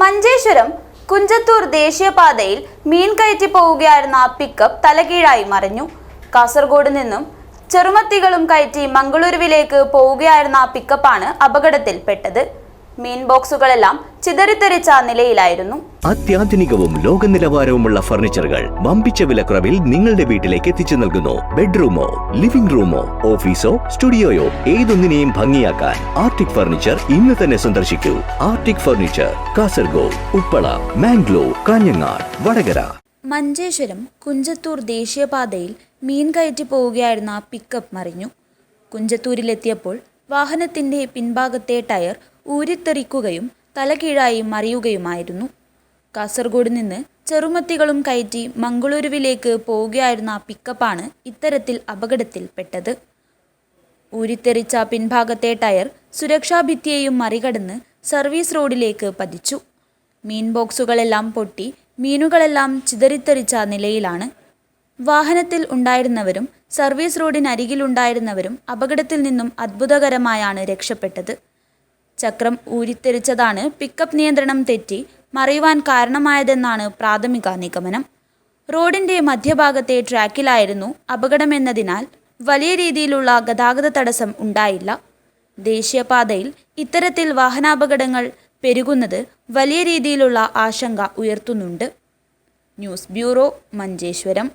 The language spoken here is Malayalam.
മഞ്ചേശ്വരം കുഞ്ചത്തൂർ ദേശീയപാതയിൽ മീൻ കയറ്റി പോവുകയായിരുന്ന പിക്കപ്പ് തലകീഴായി മറിഞ്ഞു. കാസർഗോഡ് നിന്നും ചെറുമത്തികളും കയറ്റി മംഗളൂരുവിലേക്ക് പോവുകയായിരുന്ന പിക്കപ്പാണ് അപകടത്തിൽപ്പെട്ടത്. മീൻ ബോക്സുകളെല്ലാം ചിതറിത്തെറിച്ച നിലയിലായിരുന്നു. അത്യാധുനികവും ലോക നിലവാരവുമുള്ള ഫർണിച്ചറുകൾ വമ്പിച്ച വിലക്കുറവിൽ നിങ്ങളുടെ വീട്ടിലേക്ക് എത്തിച്ചു നൽകുന്നു. ബെഡ്റൂമോ ലിവിംഗ് റൂമോ ഓഫീസോ സ്റ്റുഡിയോയോ ഏതൊന്നിനെയും ഭംഗിയാക്കാൻ ആർട്ടിക് ഫർണിച്ചർ ഇന്ന് തന്നെ സന്ദർശിക്കൂ. Arctic furniture Kasaragod Uppala Mangalore Kanhangad Vadakara. Manjeshwaram Kunjathur ദേശീയപാതയിൽ മീൻ കയറ്റി പോവുകയായിരുന്ന പിക്കപ്പ് മറിഞ്ഞു. കുഞ്ചത്തൂരിലെത്തിയപ്പോൾ വാഹനത്തിന്റെ പിൻഭാഗത്തെ ടയർ ഊരിത്തെറിക്കുകയും തലകീഴായി മറിയുകയുമായിരുന്നു. കാസർഗോഡ് നിന്ന് ചെറുമത്തികളും കയറ്റി മംഗളൂരുവിലേക്ക് പോവുകയായിരുന്ന പിക്കപ്പാണ് ഇത്തരത്തിൽ അപകടത്തിൽപ്പെട്ടത്. ഊരിത്തെറിച്ച പിൻഭാഗത്തെ ടയർ സുരക്ഷാ സുരക്ഷാഭിത്തിയെയും മറികടന്ന് സർവീസ് റോഡിലേക്ക് പതിച്ചു. മീൻ ബോക്സുകളെല്ലാം പൊട്ടി മീനുകളെല്ലാം ചിതറിത്തെറിച്ച നിലയിലാണ്. വാഹനത്തിൽ ഉണ്ടായിരുന്നവരും സർവീസ് റോഡിനരികിലുണ്ടായിരുന്നവരും അപകടത്തിൽ നിന്നും അത്ഭുതകരമായാണ് രക്ഷപ്പെട്ടത്. ചക്രം ഊരിത്തെറിച്ചതാണ് പിക്കപ്പ് നിയന്ത്രണം തെറ്റി മറിയുവാൻ കാരണമായതെന്നാണ് പ്രാഥമിക നിഗമനം. റോഡിന്റെ മധ്യഭാഗത്തെ ട്രാക്കിലായിരുന്നു അപകടമെന്നതിനാൽ വലിയ രീതിയിലുള്ള ഗതാഗത തടസ്സം ഉണ്ടായില്ല. ദേശീയപാതയിൽ ഇത്തരത്തിൽ വാഹനാപകടങ്ങൾ പെരുകുന്നത് വലിയ രീതിയിലുള്ള ആശങ്ക ഉയർത്തുന്നുണ്ട്. News bureau Manjeshwaram.